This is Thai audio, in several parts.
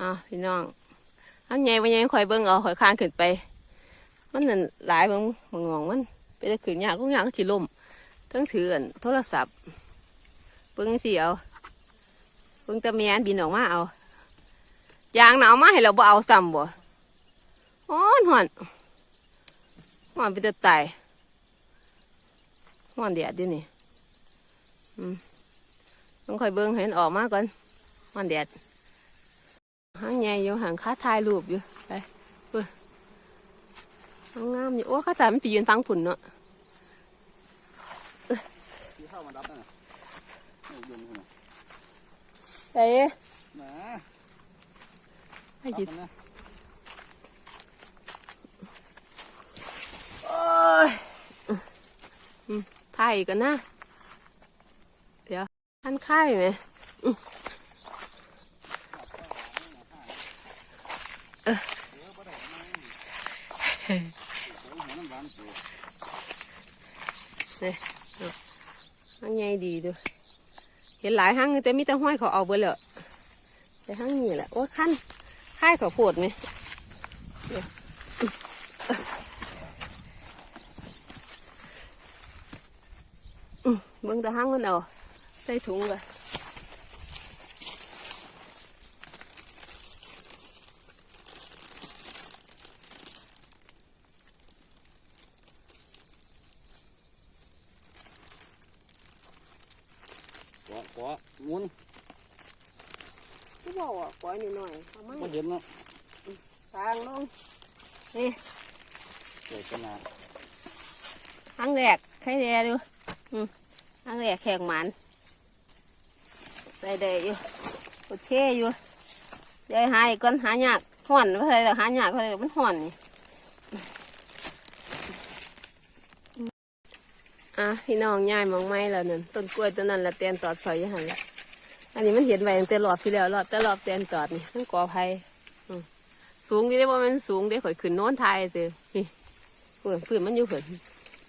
อะพี่น้องอันใหญ่วันใหญ่ข่อยเบิ่งเอาข่อยข้างขึ้นไป มันนั่นหลายเบิ่งบางงองมันไปจะขึ้นยากก็ยากก็สิล่มทั้งถืออันโทรศัพท์เบิ่งสิเอาเบิ่งตะเมียนบินออกมาเอายางหนาวมาให้เราบ่เอาซ้ำบ่ฮ้อนฮ้อนฮ้อนไปจะตายฮ้อนแดดเดินี่อืมต้องคอยเบิ่งให้มันออกมาก่อนฮ้อนแดด หางหญ่อยู่หางค้าถ่ายรูปอยู่ไปเพื่อางงามอยู่โอ้ข้าจ่ามันไปยืนฟังผุนเนาะเข้ามาดับนั่นน่ะนี่ยืนอยู่น่ะไปแหมให้ดัยืบนมันนะโอ้ยถ่ายอีกกันนะ เดี๋ยวท่านค่ายไหมอืม โอ้ยหัวน้ำหวานปู หางใหญ่ ดีดูเห็นหลายหางแต่มีแต่ห้อยเขาเอาเบอร์เลยแต่หางนี่แหละโอ้ขั้นค่ายเขาโพดไหมเดี๋ยวอืมเบิ่งแต่หางมันเอาใส่ถุงเลยะเกาะหมุนที่บอกอะปล่อยหน่อยๆเอามาไม่เห็นเนาะกลางลงนี่เกิดขนาดหางแรกใครแดดูอืมหางแรกแข่งหมันใส่ได้อยู่โอเคอยู่เดี๋ยวหาอีกก่อนหายากห่อนเพราะอะไรหายากเพราะอะไรมันห่อนนี่ อะพี่น้องย้ายมองไม้แล้วนั่นต้นกล้วยต้นนั้นละเตียนตอดซอยอยังหันละอันนี้มันเห็นไว้ตั้งแต่รอบที่แล้วรอบแต่รอบเตียนตอดนี่ทั้งกอไผ่อืมสูงอยู่ได้ว่ามันสูงได้ข่อยขึ้นโน้นทายเตอนี่พื้นพื้นมันอยู่ขึ้น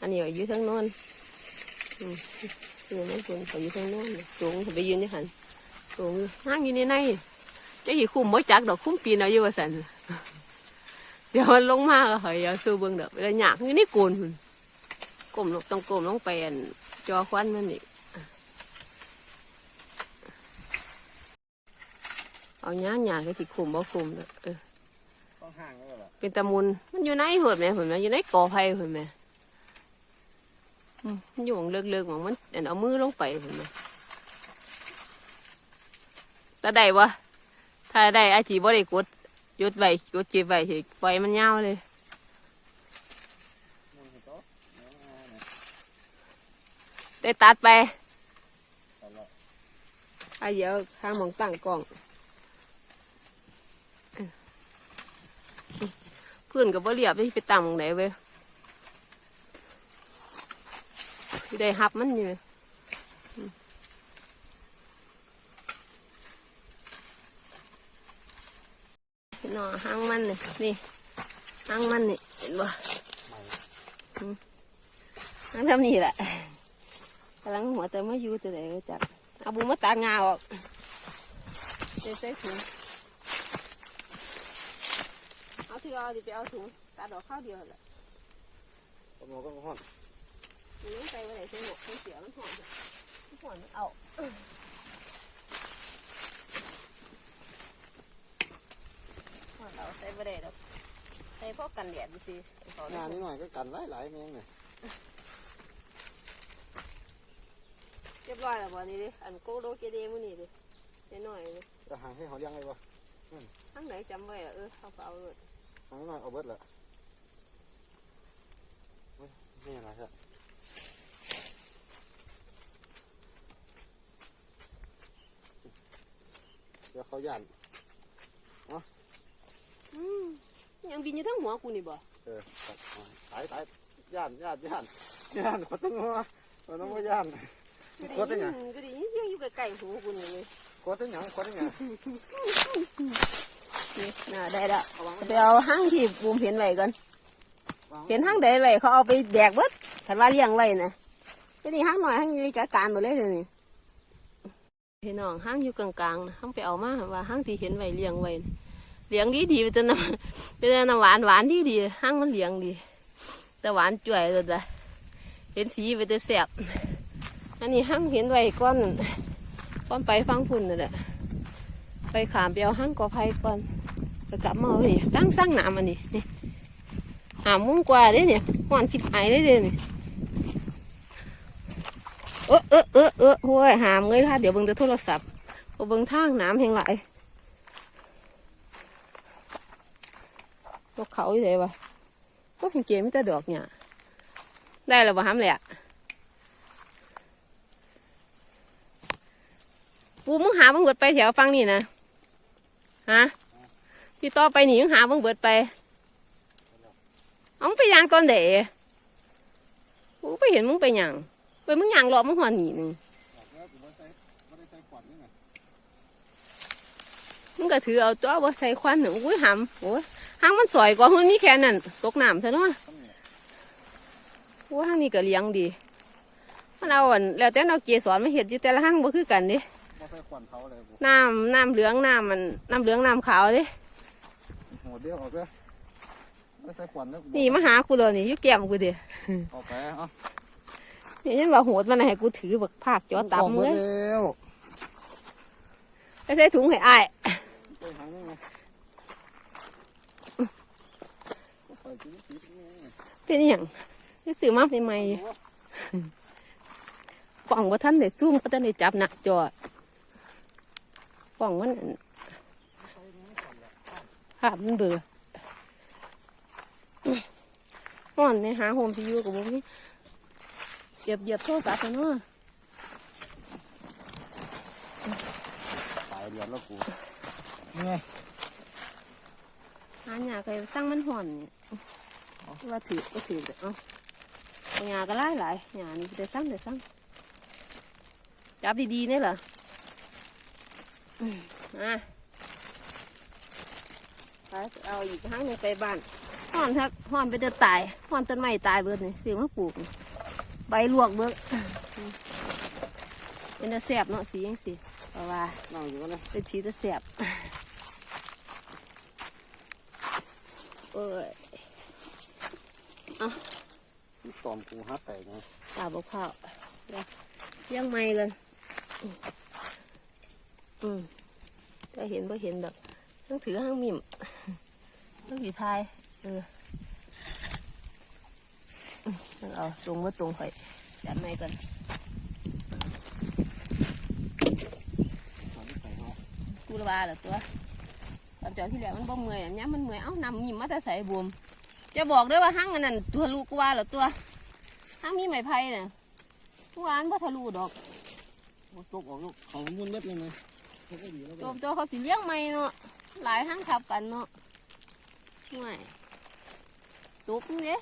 อันนี้อยู่ทั้งโน้นฝืนมันฝืนข่อยอยู่ทั้งโน้นสูงข่อยไปยืนอยู่หันสูงอยู่นั่งอยู่ในในจะหีคุ้มบ่จักดอกคุ้มปีนเอาอยู่ว่าสันเดี๋ยวมันลงมาก็ข่อยเอาสู้เบิ่งเด้อเวลาหยากอยู่ในโกนพุ่น กลมลงต้องกลมลงไปอันจอควันมันอีกเอาหยาหยาก็สิคุมบ่คุมเด้อเออต้องห่างแล้วล่ะเป็นตะมุนมันอยู่ในหัวแม่หัวแม่อยู่ในกอไผ่หัวแม่อืมมันอยู่หม้องเลิกๆหมองมันอันเอามือลงไปหัวแม่ถ้าได้วะถ้าได้อาจีบ่ได้กดหยุดไว้กดเจ็บไว้สิปล่อยมันยาวเลย หมุนให้โต๊ะเอามาเนี่ย ได้ตัดไปอาละอะเดี๋ยวข้างมองตั้งกล้องเพื้นกับบ่เรียบไปตั้งมองไหนเว้ยได้หับมันอยู่อืมพี่องหางมันนี่นี่หางมันนี่เห็นบ่อืมหางทำนี่แหละำลังหัวแต่มาอยู่ตัวไหนก็จักเอาบุมาตัดงาออกใส่ใส่ถุงเอาที่เอาดิไปเอาถุงตัดออกข้าวเดียวแหละต้นหมอก็ห้อนมันต้องใส่ไว้ไหนใส่หมวกใส่เสียมันหอมมันหอมมันเอาหอมเอาใส่ไว้ได้ดอกใส่พวกกันแดดดูสิไอ้เขางาเนี่ยนนี้หน่อยก็กันหลายหลายๆแมงเนี่ย เรีย บร้อยแล้วบ่นี่ดิอันโกโดเกเดมื้อนี่ดิหน่อยๆเลยจะห่างให้เขาเลี้ยงไงวะทั้งไหนจำไว้อะเออเอาก็เอาเลยห่างหน่อยเอาเบิดละเฮ้ยนี่อะไรครับเดี๋ยวเขาย่านอืมยังบินอยู่ทั้งหัวกูนี่บ่เออตัดเอาตายตายย่านย่านย่านย่านขอต้องว่าขอต้องว่าย่าน ก็โคตรได้ไงก็ได้ยินเสียงอยู่ใกล้ๆหูกูนี่เลยขอตั้งหยังขอตั้งหยังนี่น่าได้ละเอาวางไว้ไปเอาห้างที่บูมเห็นไว้ก่อนวางไว้เห็นห้างใดไว้เขาเอาไปแดกเบิดคันว่าเลี้ยงไว้นะทีนี้ห้างหน่อยห้างนี้จัดการหมดเลยเลยวนี่พี่น้องห้างอยู่กลางๆนะห้างไปเอามาว่าห้างที่เห็นไว้เลี้ยงไว้น่ะเลี้ยงดีดีๆเป็นแต่น้ำเป็นแต่น้ำหวานหวานดีดีๆห้างมันเลี้ยงดี แต่หวานจ่วยเลยจ้ะเห็นสีไปแต่แสบ อันนี้ห้างเห็นไว้ก้อนก้อนไปฟังพุ่นนั่นแหละไปขามไปเอาห้างกอไผ่ก่อนไปกลับมาเอานี่ตั้งสร้างหนามอันนี้นี่หามมุ่งกว่าเด้เนี่ยหวานชิบหายได้เลยนี่เออเออเออเออโว้ยหามเลยค่ะเดี๋ยวเบิ่งแต่โทรศัพท์เอาเบิ่งทางน้ำแห่งหลายนกเขาอยู่ไหนวะก็เห็นเกมไม่แต่ดอกเนี่ยได้แล้วบ่ห้ามเลยอะ ปูมึงหาบังเบิดไปแถวฟังนี่นะฮะที่ต่อไปหนีมึงหาบังเบิดไปเอามึงไปยางตอนเด๋ปูไปเห็นมึงไปยางไปมึงยางรอมึงหัวหนีหนึ่งแล้วถือว่าใช้ไม่ได้ใช้ขวัญนี่ไงมึงก็ถือเอาตัวบ่ใส่ควันหนึ่งอุ้ยหำโอ้ยหางมันสอยกว่าหุ่นนี่แค่นั้นตกน้ำซะเนาะต้องเนี่ยโอ้างนี่ก็เลี้ยงดี มันเอาอันแล้วแต่เราเกสรมาเห็ดอยู่แต่ละห้างบ่คือกันเด้ ไม่ใช้ขวัญเขาเลยกูน้ำน้ำเหลืองน้ำมันน้ำเหลืองน้ำขาวเด้หัวเดียวออกเลยไม่ใช้ขวัญแล้วกูนี่มาหากูเลยนี่อยุ่แก้มกูเด้ออกไปเอะนี่ยันว่าโหดมันน่ะให้กูถือบักภาคจอต่ำเลยแล้วไปใส่ถุงให้อ้ายไปหางยังไงไปกินกินนี่เป็นอหย่างนี่ซื้อมาใหม่ๆกล่องว่าท่านได้ซุ่มก็ท่านได้จับหนักจอด กล่องมันอั่นภาพมันเบื่อห่อนไหมหาโฮมซียูกับบุ้นี่เหยียบเหยียบโทรศัพท์กันเนาะตายเดือนแล้วกูนี่ไงหาหยาก็ตั้งมันห่อนเนี่ยว่าถือก็ถือเด้อเอาเอาหยาก็ไล่หลายหยานี่เดี๋ยวสั่งเดี๋ยวสั่งจับดีๆเนี่ยเหรออื มอะไปเอาอีกครั้งหนึ่งไปบ้านห่อนทักห่อนไปจะตายห่อนต้นไม้ตายเบิดนี่ซื้อมาปลูกนี่ใบลวกเบิดอืมเป็นตะแสบเนาะสียังสีเพราะว่านั่งอยู่กันเลยเป็นชีตะแสบเอ้ยตอมกูฮัตแตกไงตาบกข้าวแล้วยังไม่เลย อืมอืมก็เห็นบ่เห็นดอกต้องถือห้างมิมต้องสีทาย เออต้องเอาตรงว่าตรงไปจัดไม่ก่อนตอนที่ใส่เขากูระบาเหรอตัวตอนจอดที่แรกมันบ่เมื่อยอันนี้มันเมื่อย เอ้านำมิมมาแต่ใส่บวม จะบอกด้วยว่าห้างอันนั้นทะลุกูว่าเหรอตัวห้างมีไม้ไผ่น่ะกูว่าอันบ่าทะลุดอกตกออกลูกเขามุนเม็ดเลยไงเขาก็ดีแล้ว โจมโจเขาสิเลี้ยงไม่เนาะหลายห้างทับกันเนาะไม่ตุกนี่เด้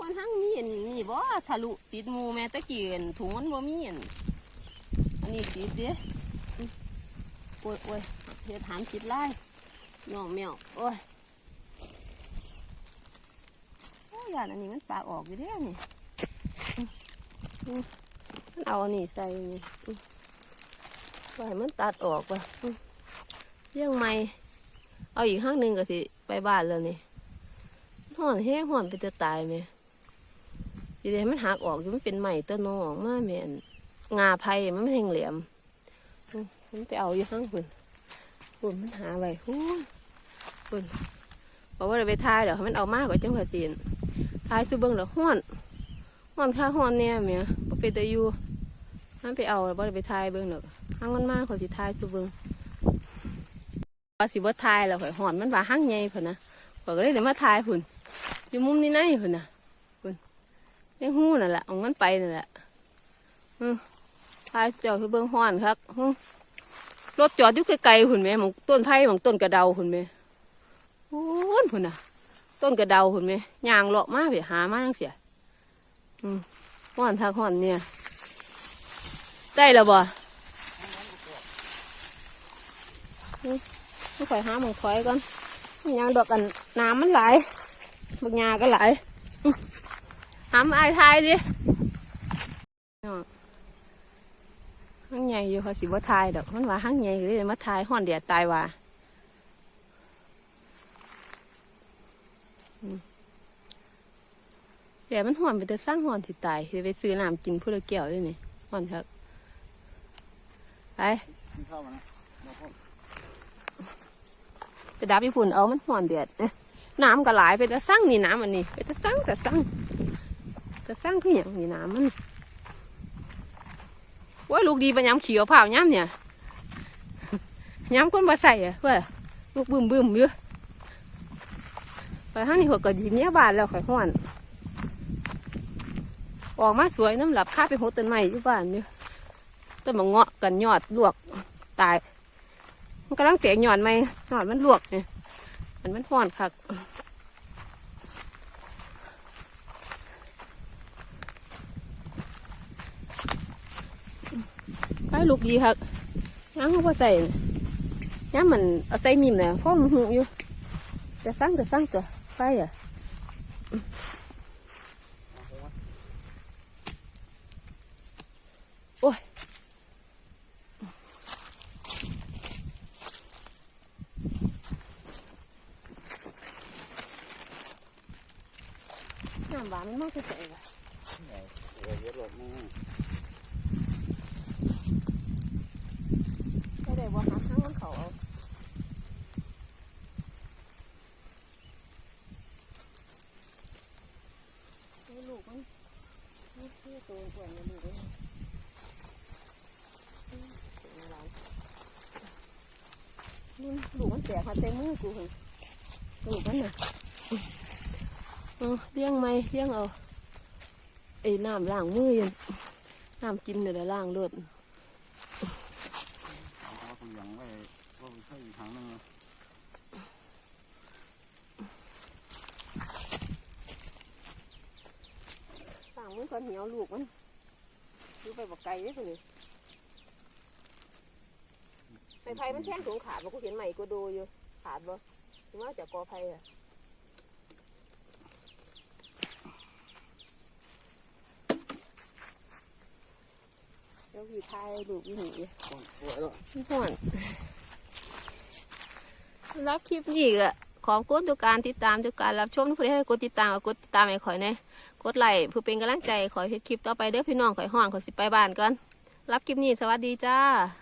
วันห้างมีอันนี่บ่ทะลุติดมูแม่ตะเกี้อันถุงมันบ่มีอันอันนี้ติดเด้โอ้ยโอ้ยเฮ็ดหามจิตไล่น้องแมวโอ้ยโอ้ยยานอันนี้มันปากออกอยู่เด้นี่มันเอาอันนี้ใส่นี่ ปล่อยมันตัดออกไปเลี้ยงไม่ เอาอีกข้างหนึ่งก็สิไปบ้านแล้วนี่ห่อนแห้งห่อนไปจะตายไหมทีเดียวมันหักออกอยู่มันเป็นใหม่ต้นนอออกมาแม่นงาไผ่มันไม่แหงเหลี่ยมมันไปเอาอยู่ข้างพุ่นพุ่นมันหาไว้หู้พุ่นบอกว่าจะไปทายเดี๋ยวมันเอามากกว่าจังหวะตีนทายซูเบิ้งแล้วห้อนห้อนค่าห้อนเนี่ยเมียบ่เป็นตะอยู่ มันไปเอาแล้วบ่ได้ไปทายเบิ้งหรอกห้างมันมากขอสิทายสุเบิงว่าสิบ่ทายแล้วข่อยหอนมันว่าห้างใหญ่พุ่นนะข่อยก็เลยเดี๋ยวมาทายพุ่นอยู่มุมนี้ไหนพุ่นนะพุ่นยังหู้นั่นแหละเอามันไปนั่นแหละอืมทายจ้าคือเบิ่งห้อนครับรถจอดอยู่ไกลๆพุ่นแหม่มองต้นไผ่หมองต้นกระเดาพุ่นแหม่โอ้นพุ่นน่ะ ต้นกระเดาพุ่นแหม่ยางเลาะมาไปหามาจังเสียอืมห้อนทักห้อนเนี่ย ได้แล้วบ่ไม่ค่อยหาหมองคอยก่อนมันยังดอกกันน้ำมันไหลายบางยาก็ไหลายอื้อหามไอ้ทายดิน้องใหญ่อยู่เขาสิบ่ทายดอก มันว่าหั่งใหญ่ก็เลยมาทายห่อนเดียดตายว่าเดี๋ยวมันห่อนไปแต่สร้างห่อนสิตายสิไปซื้อน้ำกินผู้ละแก้วด้วยนี่ห่อนเถอะ ไปกินข้าวมานะมาพ่อไปดับญี่ปุ่นเอามันห่อนเดียดเนี่ยน้ำก็หลายไปแต่สร้างนี่น้ำอันนี้ไปแต่สร้างแต่สร้างแต่สร้างคืออย่างนี่น้ำมันว่าลูกดีปัญญามขี่เอาเผาวย้ำเนี่ยย้ำคนมาใส่อะเว่าลูกบึ้มบึ้มๆอยู่ไปห้างนี่หัวกระดิบเนี้ยบานแล้วข่อยห่อนออกมาสวยน้ำหลับข้าไปโหต้นไม้อยู่บ้านอยู่ ต้นมะเงาะกันยอดลวกตาย มันกำลังแตกหยอนไหมหยอนมันลวกเนี่ยมันมันห่อนคักไฟลูกดีครับย่างเขาใส่น่ะย่างมันเอาใส่มิมเนี่ยพ่อมันหูอยู่จะสั่งจะสั่งตัวไฟอะโอ้ย หวานมันมากจะใส่ละเออเยอะหลบมือได้ได้ว่าหาทางมันเขาเอาลูกมันนี่คือตัวอ้วนนะลูกเอ้ยนี่ลูกมันแตกมาเต็มมือกูเหรอลูกมันน่ะ เลี้ยงไหมเลี้ยงเอาไอ้น้ำล้างมือยังน้ำกินเนี่ยแหละล้างรถเอาเขาตัวอย่างไว้ก็ใช่อีกครั้งหนึงนะสั่งมันก่อนเหนียวลูกมันดูไปบอกไก่ได้เลยไม้ไผ่มันแท่งถุงขาดบ่กูเห็นใหม่กูดูอยู่ขาดบ่ถึงว่าจะกอไผ่อะเดี๋ยวผี ไทยลูกอีหนีสวยแล้วพี่ห่วนรับคลิปนี้ก็ขอบคุณทุกการติดตามทุกการรับชมทุกคนให้กดติดตามกดติดตามให้ข่อยแน่กดไลค์เพื่อเป็นกำลังใจขอยเฮ็ดคลิปต่อไปเด้อพี่น้องข่อยห้องข่อยสิไปบ้านก่อนรับคลิปนี้สวัสดีจ้า